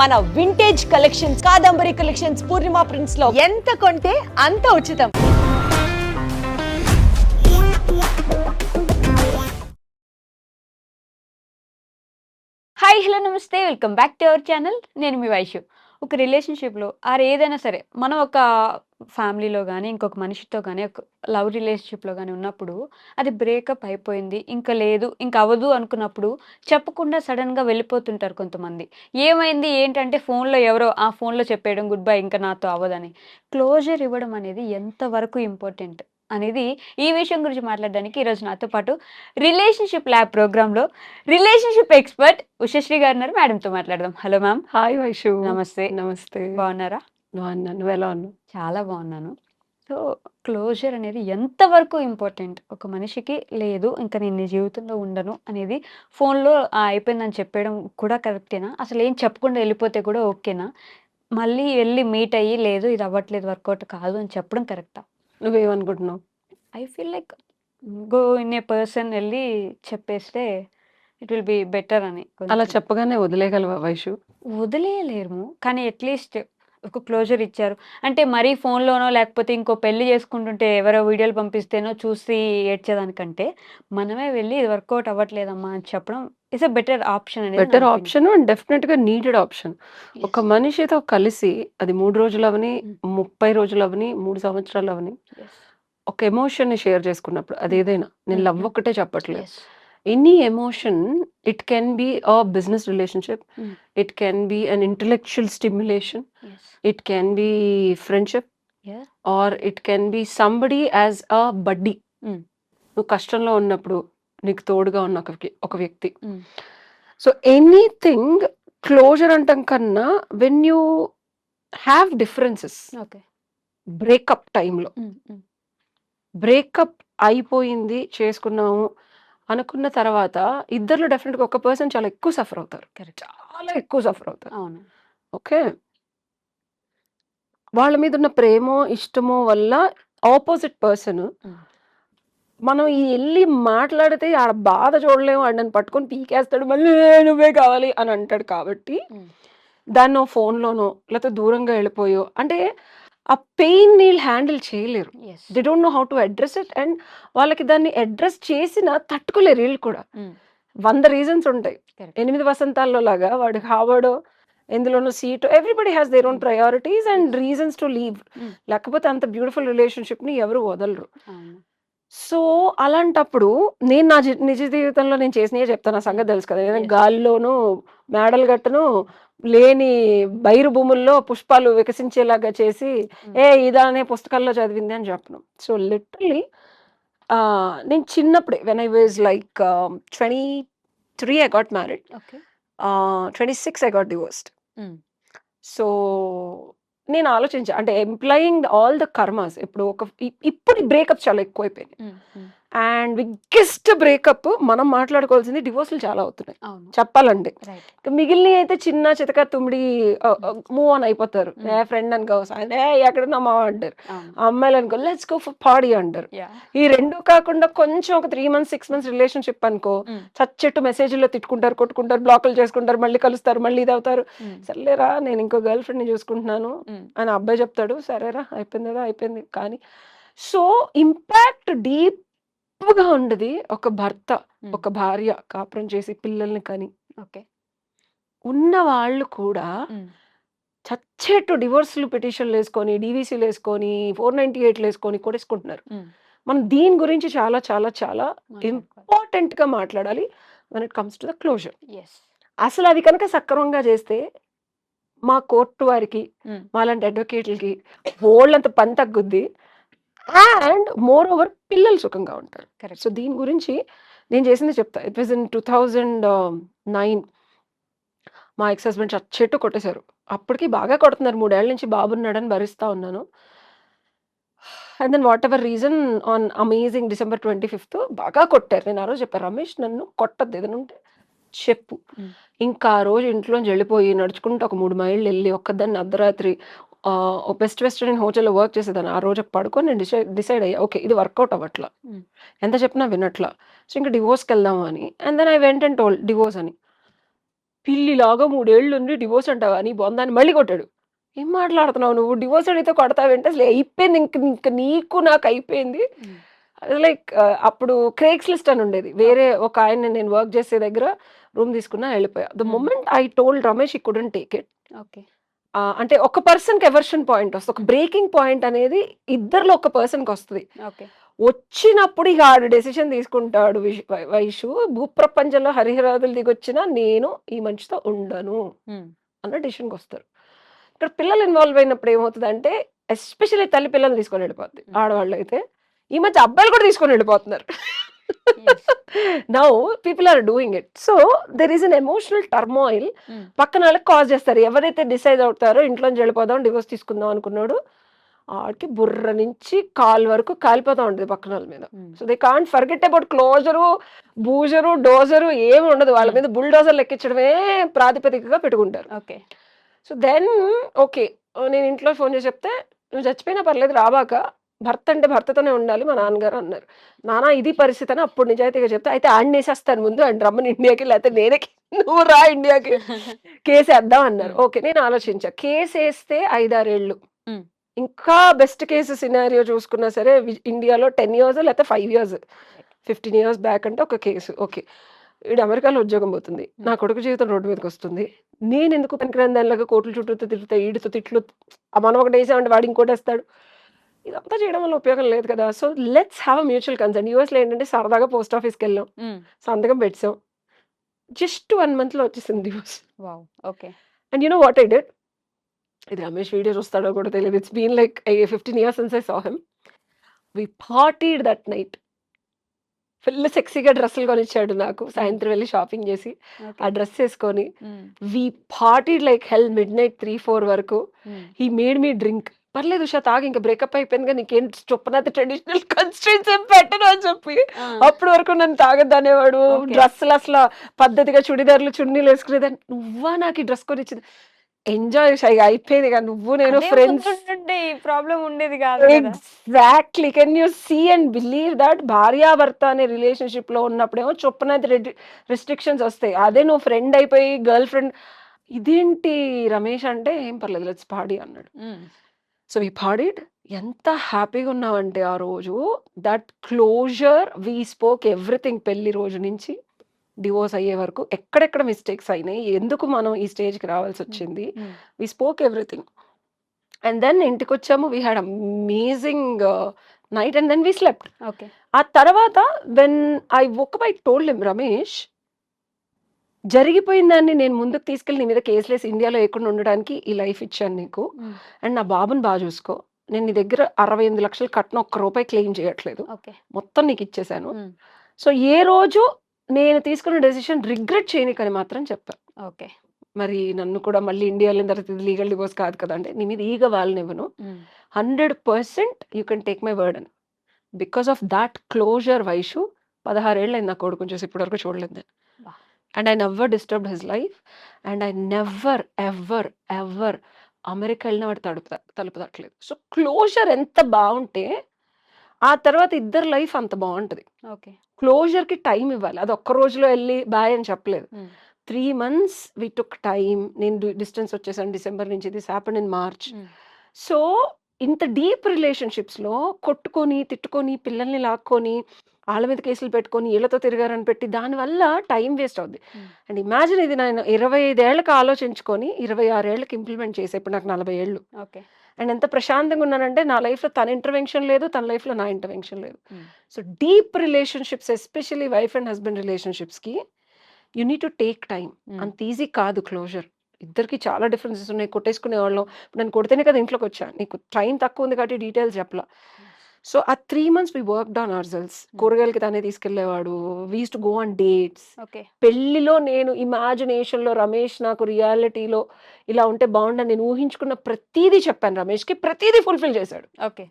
మన vintage collections Kadambari collections Purnima ప్రింట్స్లో ఎంత కొంటే అంత ఉచితం. హాయ్ హలో నమస్తే. Welcome back to our channel నేను మీ వైషు ఒక రిలేషన్షిప్లో ఆర్ ఏదైనా సరే మనం ఒక ఫ్యామిలీలో కానీ ఇంకొక మనిషితో కానీ ఒక లవ్ రిలేషన్షిప్లో కానీ ఉన్నప్పుడు అది బ్రేకప్ అయిపోయింది ఇంకా లేదు ఇంకా అవ్వదు అనుకున్నప్పుడు చెప్పకుండా సడన్గా వెళ్ళిపోతుంటారు కొంతమంది. ఏమైంది ఏంటంటే ఫోన్లో ఎవరో ఆ ఫోన్లో చెప్పేయడం గుడ్ బై ఇంకా నాతో అవ్వదని. క్లోజర్ ఇవ్వడం అనేది ఎంతవరకు ఇంపార్టెంట్ అనేది ఈ విషయం గురించి మాట్లాడడానికి ఈరోజు నాతో పాటు రిలేషన్షిప్ ల్యాబ్ ప్రోగ్రాంలో రిలేషన్షిప్ ఎక్స్పర్ట్ ఉషశ్రీ గారు ఉన్నారు. మేడంతో మాట్లాడదాం. Hello ma'am. హాయ్ వైషు. నమస్తే. నమస్తే. బాగున్నారా? బాగున్నా నువ్వు ఎలా ఉన్నావు? చాలా బాగున్నాను. సో క్లోజర్ అనేది ఎంతవరకు ఇంపార్టెంట్? ఒక మనిషికి లేదు ఇంకా నేను నీ జీవితంలో ఉండను అనేది ఫోన్లో అయిపోయిందని చెప్పడం కూడా కరెక్టేనా? అసలు ఏం చెప్పకుండా వెళ్ళిపోతే కూడా ఓకేనా? మళ్ళీ వెళ్ళి మీట్ అయ్యి లేదు ఇది అవ్వట్లేదు వర్కౌట్ కాదు అని చెప్పడం కరెక్టా? నువ్వేమనుకుంటున్నావు? I feel like go in a person వెళ్ళి చెప్పేస్తే ఇట్ విల్ బి బెటర్ అని అలా. చెప్పగానే వదిలేయగలవా వైషు? వదిలేయలేము కానీ అట్లీస్ట్ ఒక క్లోజర్ ఇచ్చారు. అంటే మరీ ఫోన్లోనో లేకపోతే ఇంకో పెళ్ళి చేసుకుంటుంటే ఎవరో వీడియోలు పంపిస్తేనో చూసి ఏడ్చేదానికంటే మనమే వెళ్ళి ఇది వర్కౌట్ అవ్వట్లేదమ్మా అని చెప్పడం is better option better option and డెఫినెట్గా నీడెడ్ ఆప్షన్ ఒక మనిషితో కలిసి అది మూడు రోజులు అవని Mm. ముప్పై రోజులు అవని మూడు సంవత్సరాలు అవని ఒక ఎమోషన్ని షేర్ చేసుకున్నప్పుడు అది ఏదైనా నేను Mm, లవ్. ఒక్కటే చెప్పట్లేదు any emotion it can be a business relationship. It can be an intellectual stimulation it can be friendship. Or it can be somebody as a buddy. నువ్వు కష్టంలో ఉన్నప్పుడు నీకు తోడుగా ఉన్న ఒక ఒక వ్యక్తి. సో ఎనీథింగ్ క్లోజర్ అంటాం కన్నా when you have differences okay. Breakup టైంలో బ్రేకప్ అయిపోయింది చేసుకున్నాము అనుకున్న తర్వాత ఇద్దరు డెఫినెట్గా ఒక పర్సన్ చాలా ఎక్కువ సఫర్ అవుతారు. చాలా ఎక్కువ సఫర్ అవుతారు. అవును. ఓకే? వాళ్ళ మీద ఉన్న ప్రేమో ఇష్టమో వల్ల ఆపోజిట్ పర్సన్. మనం వెళ్ళి మాట్లాడితే ఆడ బాధ చూడలేము. ఆడ నన్ను పట్టుకొని పీకేస్తాడు. మళ్ళీ నువ్వే కావాలి అని అంటాడు కాబట్టి. దాన్ని ఫోన్లోనో లేకపోతే దూరంగా వెళ్ళిపోయో. అంటే ఆ పెయిన్ నీళ్ళు హ్యాండిల్ చేయలేరు. They don't know how to address it and వాళ్ళకి దాన్ని అడ్రస్ చేసిన తట్టుకోలేరు వీళ్ళు కూడా. వంద రీజన్స్ ఉంటాయి. ఎనిమిది వసంతాల్లో లాగా వాడికి హావర్డో ఎందులోనో seat everybody has their own. Priorities and reasons to leave. లేకపోతే అంత బ్యూటిఫుల్ రిలేషన్షిప్ని ఎవరు వదలరు. సో అలాంటప్పుడు నేను నా జీ- నిజ జీవితంలో నేను చేసినవి చెప్తాను నా సంగతి తెలుసు కదా ఏదైనా. గాలిలోను మేడలు గట్టను లేని బైరు భూముల్లో పుష్పాలు వికసించేలాగా చేసి Mm. ఏ ఇదా అనే పుస్తకాల్లో చదివింది అని చెప్పను సో లిటరలీ నేను చిన్నప్పుడే when I was like twenty three I got married twenty six I got divorced. So నేను ఆలోచించా అంటే ఎంప్లాయింగ్ ఆల్ ద కర్మాస్ ఇప్పుడు ఒక ఇప్పుడు బ్రేకప్ చాలా ఎక్కువైపోయినాయి. అండ్ బిగ్గెస్ట్ బ్రేకప్ మనం మాట్లాడుకోవాల్సింది డివోర్స్లు చాలా అవుతున్నాయి. ఇక మిగిలిన అయితే చిన్న చితక తుమ్మిడి మూవ్ ఆన్ అయిపోతారు. Mm. ఏ ఫ్రెండ్ అనుకో ఏ ఎక్కడ మా అంటారు. అమ్మాయిలు అనుకో లెట్స్ గో ఫర్ పాడీ అంటారు. ఈ రెండు కాకుండా కొంచెం ఒక three months six months relationship అనుకో Mm. చచ్చెట్టు మెసేజ్లో తిట్టుకుంటారు కొట్టుకుంటారు బ్లాకులు చేసుకుంటారు మళ్ళీ కలుస్తారు మళ్ళీ ఇది అవుతారు. సర్లేరా నేను ఇంకో గర్ల్ ఫ్రెండ్ని చూసుకుంటున్నాను అని అబ్బాయి చెప్తాడు. సరేరా అయిపోయిందిగా అయిపోయింది. కానీ సో ఇంపాక్ట్ డీప్గా ఉండదు. ఒక భర్త ఒక భార్య కాపురం చేసి పిల్లల్ని కానీ. ఓకే. ఉన్న వాళ్ళు కూడా చచ్చేట్టు డివోర్స్లు పిటిషన్లు వేసుకొని డీవీసీలు వేసుకొని ఫోర్ నైంటీ ఎయిట్లు వేసుకొని కొడేసుకుంటున్నారు మనం దీని గురించి చాలా చాలా చాలా ఇంపార్టెంట్గా మాట్లాడాలి when it comes to the closure yes అసలు అది కనుక సక్రమంగా చేస్తే మా కోర్టు వారికి మాలాంటి అడ్వకేట్లకి ఓళ్ళంత పని తగ్గుద్ది. అండ్ మోర్ ఓవర్ పిల్లలు సుఖంగా ఉంటారు. కరెక్ట్. సో దీని గురించి నేను చేసింది చెప్తా. It was in two thousand nine. మా ఎక్స్ హస్బెండ్ చెట్టు కొట్టేశారు. అప్పటికి బాగా కొడుతున్నారు. మూడేళ్ళ నుంచి బాబున్నాడని భరిస్తా ఉన్నాను. And then whatever reason on amazing December twenty fifth బాగా కొట్టారు. నేను ఆ రోజు చెప్పాను రమేష్ నన్ను కొట్టద్దు. ఏదైనా ఉంటే చెప్పు. ఇంకా ఆ రోజు ఇంట్లోంచి వెళ్ళిపోయి నడుచుకుంటూ ఒక మూడు మైళ్ళు వెళ్ళి ఒక్కదాన్ని అర్ధరాత్రి బెస్ట్ వెస్టర్న్ హోటల్లో వర్క్ చేసేదాన్ని. ఆ రోజు పడుకొని నేను డిసైడ్ డిసైడ్ అయ్యా ఓకే ఇది వర్కౌట్ అవ్వట్లా. ఎంత చెప్పినా వినట్లా. సో ఇంకా డివోర్స్కి వెళ్దాము అని. And then I went and told divorce అని. పిల్లిలాగా మూడేళ్ళు ఉండి డివోర్స్ అంటావా నీ బొందాన్ని మళ్ళీ కొట్టాడు. ఏం మాట్లాడుతున్నావు నువ్వు? డివోర్స్ అడిగితే కొడతావేంటే? అసలు అయిపోయింది ఇంక ఇంక నీకు నాకు అయిపోయింది. లైక్ అప్పుడు క్రేక్స్ లిస్ట్ అని ఉండేది. వేరే ఒక ఆయన నేను వర్క్ చేసే దగ్గర రూమ్ తీసుకున్నా వెళ్ళిపోయా. The Hmm. Moment I told Ramesh ఈ కుడెంట్ టేక్ ఇట్ ఓకే అంటే ఒక పర్సన్కి ఎవర్షన్ పాయింట్ వస్తుంది. ఒక బ్రేకింగ్ పాయింట్ అనేది ఇద్దరిలో ఒక పర్సన్కి వస్తుంది. ఓకే. వచ్చినప్పుడు ఇక ఆడు డెసిషన్ తీసుకుంటాడు విష్- భూప్రపంచంలో హరిహరాదులు దిగొచ్చినా నేను ఈ మనిషితో ఉండను అన్న డెసిషన్కి వస్తారు. ఇక్కడ పిల్లలు ఇన్వాల్వ్ అయినప్పుడు ఏమవుతుంది అంటే ఎస్పెషల్లీ తల్లి పిల్లలు తీసుకొని వెళ్ళిపోద్ది. Hmm. ఆడవాళ్ళు అయితే ఈ మధ్య అబ్బాయిలు కూడా తీసుకొని వెళ్ళిపోతున్నారు. Now people are doing it so there is an emotional turmoil పక్కన వాళ్ళకి కాజ్ చేస్తారు. ఎవరైతే డిసైడ్ అవుతారో ఇంట్లోంచి వెళ్ళిపోదాం డివోర్స్ తీసుకుందాం అనుకున్నాడు ఆడికి బుర్ర నుంచి కాల్ వరకు కాలిపోతా ఉంటుంది పక్కన వాళ్ళ మీద so they can't forget about closure బూజరు డోజరు ఏమి ఉండదు. వాళ్ళ Hmm. మీద బుల్డోజర్ లెక్కించడమే ప్రాతిపదికగా పెట్టుకుంటారు. ఓకే సో దెన్ ఓకే నేను ఇంట్లో ఫోన్ చేసి చెప్తే నువ్వు చచ్చిపోయినా పర్లేదు రాబాక. భర్త అంటే భర్తతోనే ఉండాలి మా నాన్నగారు అన్నారు. నానా ఇది పరిస్థితి అని అప్పుడు నిజాయితీగా చెప్తే అయితే ఆయన వేసేస్తాను ముందు అండ్ రమ్మని ఇండియాకి లేకపోతే నేనే నువ్వు రా ఇండియాకి కేసు వేద్దాం అన్నారు. ఓకే నేను ఆలోచించా. కేసు వేస్తే ఐదారేళ్ళు. ఇంకా బెస్ట్ కేసు సినారియో చూసుకున్నా సరే ఇండియాలో టెన్ ఇయర్స్ లేకపోతే five years. Fifteen years back అంటే ఒక కేసు. ఓకే. వీడు అమెరికాలో ఉద్యోగం పోతుంది. నా కొడుకు జీవితం రోడ్డు మీదకి వస్తుంది. నేను ఎందుకు పనికిరాని దానిలాగా కోట్ల చుట్టూ తిరుగుతా ఈడితో తిట్లు ఆ మనం ఒకటి వేసామంటే వాడు ఇంకోటి వేస్తాడు. ఇదంతా చేయడం వల్ల ఉపయోగం లేదు కదా. So let's have a mutual concern యూఎస్లో ఏంటంటే సరదాగా పోస్ట్ ఆఫీస్కి వెళ్ళాం. సంతకం పెట్టాం. జస్ట్ వన్ మంత్లో వచ్చేసింది divorce wow. Okay. And you know what I did ఇది రమేష్ వీడియో చూస్తాడో కూడా తెలియదు it's been like fifteen years since I saw him we parted that night full సెక్సీగా డ్రెస్సులు కొనిచ్చాడు నాకు. సాయంత్రం వెళ్ళి షాపింగ్ చేసి ఆ డ్రెస్ వేసుకొని we parted like hell midnight three four వరకు. హీ మేడ్ మీ డ్రింక్ పర్లేదు ఉషా తాగి ఇంకా బ్రేకప్ అయిపోయింది కానీ నీకేం చొప్పున ట్రెడిషనల్ కన్స్ట్రెంట్స్ ఏం పెట్టను అని చెప్పి అప్పటి వరకు నన్ను తాగద్దనేవాడు Okay. డ్రెస్సులు అసలు పద్ధతిగా చుడిదార్లు చున్నీలు వేసుకునేదాన్ని. నువ్వా నాకు ఈ డ్రెస్ కొనిచ్చింది? ఎంజాయ్ ఇక అయిపోయింది ఇక నువ్వు నేను ఫ్రెండ్స్ ప్రాబ్లం ఉండేది కదా exactly can you see and believe that భార్యాభర్త అనే రిలేషన్షిప్లో ఉన్నప్పుడేమో చొప్పున రెస్ట్రిక్షన్స్ వస్తాయి. అదే నువ్వు ఫ్రెండ్ అయిపోయి గర్ల్ ఫ్రెండ్ ఇదేంటి రమేష్ అంటే ఏం పర్లేదు లెట్స్ పాడి అన్నాడు. సో వి పాడిడ్ ఎంత హ్యాపీగా ఉన్నామంటే ఆ రోజు. That closure we spoke everything పెళ్ళి రోజు నుంచి డివోర్స్ అయ్యే వరకు. ఎక్కడెక్కడ మిస్టేక్స్ అయినాయి? ఎందుకు మనం ఈ స్టేజ్కి రావాల్సి వచ్చింది? We spoke everything and then ఇంటికి వచ్చాము we had amazing night and then we slept okay. ఆ తర్వాత వెన్ ఐ ఒక్క బై టోల్డ్ హిమ్ రమేష్ జరిగిపోయిన దాన్ని నేను ముందుకు తీసుకెళ్ళి నీ మీద కేసులేసి ఇండియాలో లేకుండా ఉండడానికి ఈ లైఫ్ ఇచ్చాను నీకు. అండ్ నా బాబుని బాగా చూసుకో. నేను నీ దగ్గర అరవై ఎనిమిది లక్షలు కట్టిన ఒక్క రూపాయి క్లెయిమ్ చేయట్లేదు. ఓకే. మొత్తం నీకు ఇచ్చేసాను. సో ఏ రోజు నేను తీసుకున్న డెసిషన్ రిగ్రెట్ చేయనికని మాత్రం చెప్పాను ఓకే. మరి నన్ను కూడా మళ్ళీ ఇండియా వెళ్ళిన తర్వాత ఇది లీగల్ డివోర్స్ కాదు కదా అంటే నీ మీద ఈగ వాళ్ళనివ్వను hundred percent you can take my word అని. Because of that closure Vaishu పదహారేళ్ళు అయింది నా కొడుకుని చూసి ఇప్పటివరకు చూడలేదు నేను. And I never disturbed his life and I never ever ever America వెళ్ళిన వాడు తడుపు తలుపు తట్టలేదు. సో క్లోజర్ ఎంత బాగుంటే ఆ తర్వాత ఇద్దరు లైఫ్ అంత బాగుంటుంది. ఓకే. క్లోజర్కి టైం ఇవ్వాలి. అది ఒక్క రోజులో వెళ్ళి బాయ్ అని చెప్పలేదు. Three months we took time నేను డిస్టెన్స్ వచ్చేసాను డిసెంబర్ నుంచి. This happen in March so ఇంత డీప్ రిలేషన్షిప్స్లో కొట్టుకొని తిట్టుకొని పిల్లల్ని లాక్కొని వాళ్ళ మీద కేసులు పెట్టుకొని వీళ్ళతో తిరిగారని పెట్టి దానివల్ల టైం వేస్ట్ అవుద్ది. అండ్ ఇమాజిన్ ఇది నేను ఇరవై ఐదేళ్ళకు ఆలోచించుకొని ఇరవై ఆరేళ్ళకి ఇంప్లిమెంట్ చేసే ఇప్పుడు నాకు నలభై ఏళ్ళు ఓకే. అండ్ ఎంత ప్రశాంతంగా ఉన్నానంటే నా లైఫ్లో తన ఇంటర్వెన్షన్ లేదు తన లైఫ్లో నా ఇంటర్వెన్షన్ లేదు. So deep relationships especially wife and husband రిలేషన్షిప్స్కి you need to take time. అంత ఈజీ కాదు క్లోజర్. ఇద్దరికి చాలా డిఫరెన్సెస్ ఉన్నాయి. కొట్టేసుకునే వాళ్ళం. నేను కొడితేనే కదా ఇంట్లోకి వచ్చాను నీకు టైం తక్కువ ఉంది కాబట్టి డీటెయిల్స్ చెప్పలా. సో ఆ three months we work down our cells కూరగాయలకి తనే తీసుకెళ్ళేవాడు we to go on dates okay. పెళ్ళిలో నేను ఇమాజినేషన్లో రమేష్ నాకు రియాలిటీలో ఇలా ఉంటే బాగుండని నేను ఊహించుకున్న ప్రతిదీ చెప్పాను రమేష్కి. ప్రతిదీ ఫుల్ఫిల్ చేశాడు. ఓకే.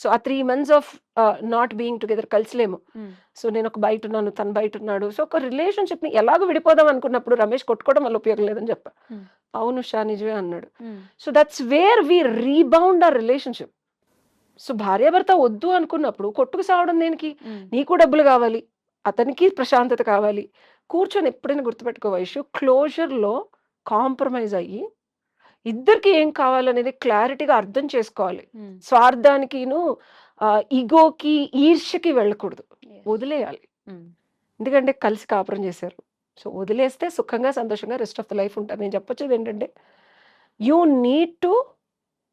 సో ఆ three months of not being together కలిసిలేము so నేను ఒక బయట ఉన్నాను తను బయట ఉన్నాడు. సో ఒక రిలేషన్షిప్ని ఎలాగో విడిపోదాం అనుకున్నప్పుడు రమేష్ కొట్టుకోవడం వల్ల ఉపయోగం లేదని చెప్పా. అవును షా నిజమే అన్నాడు. So that's where we rebound ఆ రిలేషన్షిప్ సో భార్యాభర్త వద్దు అనుకున్నప్పుడు కొట్టుకు సావడం దేనికి నీకు డబ్బులు కావాలి అతనికి ప్రశాంతత కావాలి కూర్చొని ఎప్పుడైనా గుర్తుపెట్టుకో వయసు క్లోజర్‌లో కాంప్రమైజ్ అయ్యి, ఇద్దరికి ఏం కావాలనేది క్లారిటీగా అర్థం చేసుకోవాలి. స్వార్థానికిను ఇగోకి, ఈర్ష్యకి వెళ్ళకూడదు. వదిలేయాలి. ఎందుకంటే కలిసి కాపురం చేశారు. సో, వదిలేస్తే సుఖంగా, సంతోషంగా రెస్ట్ ఆఫ్ ద లైఫ్ ఉంటారు. నేను చెప్పొచ్చేది ఏంటంటే, యూ నీడ్ టు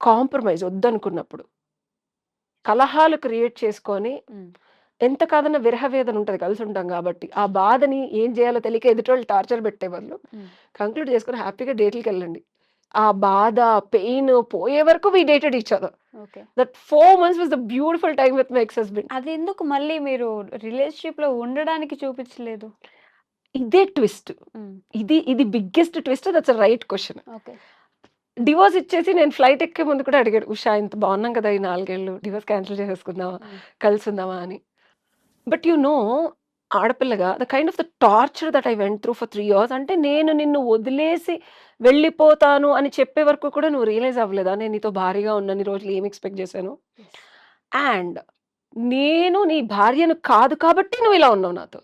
కాంప్రమైజ్ వద్దనుకున్నప్పుడు. కలహాలు క్రియేట్ చేసుకొని. ఎంత కాదన్నా విరహవేదన ఉంటది కలిసి ఉంటాం కాబట్టి. ఆ బాధని ఏం చేయాలో తెలియక ఎదుటోళ్ళు టార్చర్ పెట్టే హ్మ్. కంక్లూడ్ చేసుకొని హ్యాపీగా డేట్‌లకెళ్ళండి. ఆ బాధ, పెయిన్ పోయే వరకు we dated each other. That 4 months was the beautiful time with my ex husband. అదెందుకు మళ్ళీ మీరు రిలేషన్‌షిప్‌లో ఉండడానికి చూపించలేదు? ఇదే ట్విస్ట్. ఇది ఇది biggest twist that's right question. Divorce ఇచ్చేసి నేను ఫ్లైట్ ఎక్కే ముందు కూడా అడిగాడు. ఉషా ఇంత బాగున్నాం కదా! ఈ 4 ఏళ్ళు. డివోర్స్ క్యాన్సిల్ చేసేసుకుందామా? కలిసుందామా అని. But you know ఆడపిల్లగా the kind of the torture that I went through for 3 years అంటే నేను నిన్ను వదిలేసి వెళ్ళిపోతాను అని చెప్పే వరకు కూడా నువ్వు రియలైజ్ అవ్వలేదా? నేను నీతో భారీగా ఉన్నన్ని రోజులు ఏమి ఎక్స్‌పెక్ట్ చేశాను? అండ్ నేను నీ భార్యను కాదు కాబట్టి నువ్వు ఇలా ఉన్నావు నాతో.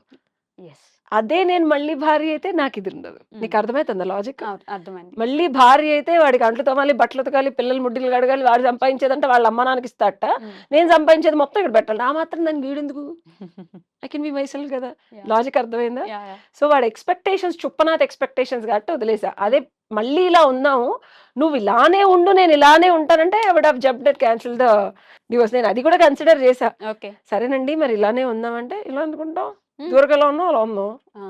యెస్. అదే నేను మళ్ళీ భార్య అయితే నాకిది ఉండదు. హ్మ్. నీకు అర్థమైతుందా లాజిక్? అర్థమైంది. మళ్ళీ భార్య అయితే వాడికి అంట్లు తోమాలి, బట్టలు ఉతకాలి, పిల్లల ముడ్డిలు కడగాలి, వాడు సంపాదించేదంటే వాళ్ళ అమ్మ నాన్నకి ఇస్తాడట. హ్మ్. నేను సంపాదించేది మొత్తం ఇక్కడ పెట్టాలి. ఆ మాత్రం దానికి వీడెందుకు? ఐ కెన్ బి మైసెల్ఫ్ కదా! లాజిక్ అర్థమైందా? సో, వాడి ఎక్స్‌పెక్టేషన్స్ చుప్పనాథ్ ఎక్స్‌పెక్టేషన్స్ కాబట్టి వదిలేసా. అదే మళ్ళీ ఇలా ఉన్నాము. నువ్వు ఇలానే ఉండు, నేను ఇలానే ఉంటానంటే I would have jumped and cancel the divorce. నేను అది కూడా కన్సిడర్ చేశా. ఓకే. సరేనండి మరి ఇలానే ఉందామంటే, ఎలా అనుకుంటాం? ఎలా ఉన్నాం అలా ఉన్నాం. ఆ!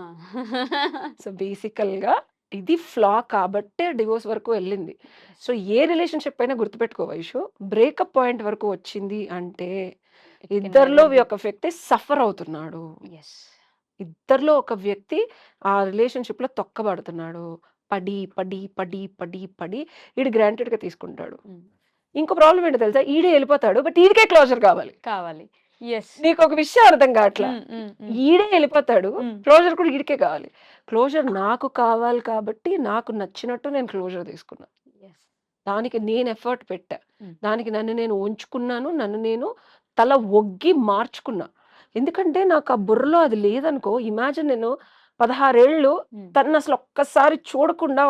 సో, బేసికల్‌గా ఇది ఫ్లా కాబట్టే డివోర్స్ వరకు వెళ్ళింది. సో, ఏ రిలేషన్‌షిప్ అయినా గుర్తుపెట్టుకో వైషు. బ్రేకప్ పాయింట్ వరకు వచ్చింది అంటే ఇద్దరిలో. ఒక వ్యక్తి సఫర్ అవుతున్నాడు. ఇద్దరిలో ఒక వ్యక్తి ఆ రిలేషన్‌షిప్‌లో తొక్కబడుతున్నాడు. పడి, పడి, పడి, పడి, పడి ఈడు గ్రాంటెడ్‌గా తీసుకుంటాడు. హ్మ్. ఇంకో ప్రాబ్లమ్ ఏంటో తెలుసా? ఈడే ఎళ్ళిపోతాడు. బట్ ఈడికే క్లోజర్ కావాలి. కావాలి. యెస్. నీకొక విషయం అర్థం కావట్లా. ఈడే ఎళ్ళిపోతాడు. హ్మ్. క్లోజర్ కూడా ఈడికే కావాలి. క్లోజర్ నాకు కావాలి కాబట్టి నాకు నచ్చినట్టు నేను క్లోజర్ తీసుకున్నా. యెస్. దానికి నేను ఎఫర్ట్ పెట్టా. దానికి నన్ను నేను ఉంచుకున్నాను. నన్ను నేను తల ఒగ్గి మార్చుకున్నా. ఎందుకంటే నాకు ఆ బుర్రలో అది లేదనుకో ఇమాజిన్ నేను 16 ఏళ్ళు హ్మ్. తననసలు ఒక్కసారి చూడకుండా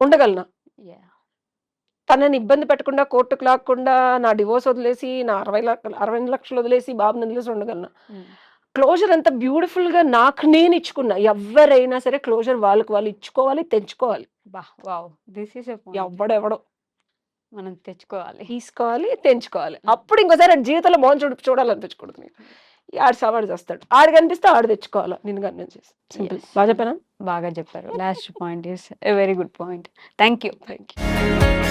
ఉండగలనా? తనని ఇబ్బంది పెట్టకుండా, కోర్టుకి లాక్కుండా, నా డివోర్స్ వదిలేసి, నా 60 లక్ 60 లక్షలు వదిలేసి, బాబుని వదిలేసి ఉండగలనా? క్లోజర్ ఎంత బ్యూటిఫుల్‌గా నాకు నేను ఇచ్చుకున్నా. ఎవ్వరైనా సరే క్లోజర్ వాళ్ళకి వాళ్ళు ఇచ్చుకోవాలి, తెంచుకోవాలి. అబ్బా! Wow! This is a point. ఎవ్వడెవడో మనం తెచ్చుకోవాలి. తీసుకోవాలి, తెంచుకోవాలి. అప్పుడు ఇంకోసారి జీవితంలో మొహం చూడు చూడాలనిపించకూడదు నీకు. ఆడు సావాడు చస్తాడు. ఆడు కనిపిస్తే ఆడు తెచ్చుకోవాలా. నిన్ను కన్విన్స్ సింపుల్. యెస్. బా చెప్పానా? బాగా చెప్పారు. Last point is a very good point. Thank you. Thank you.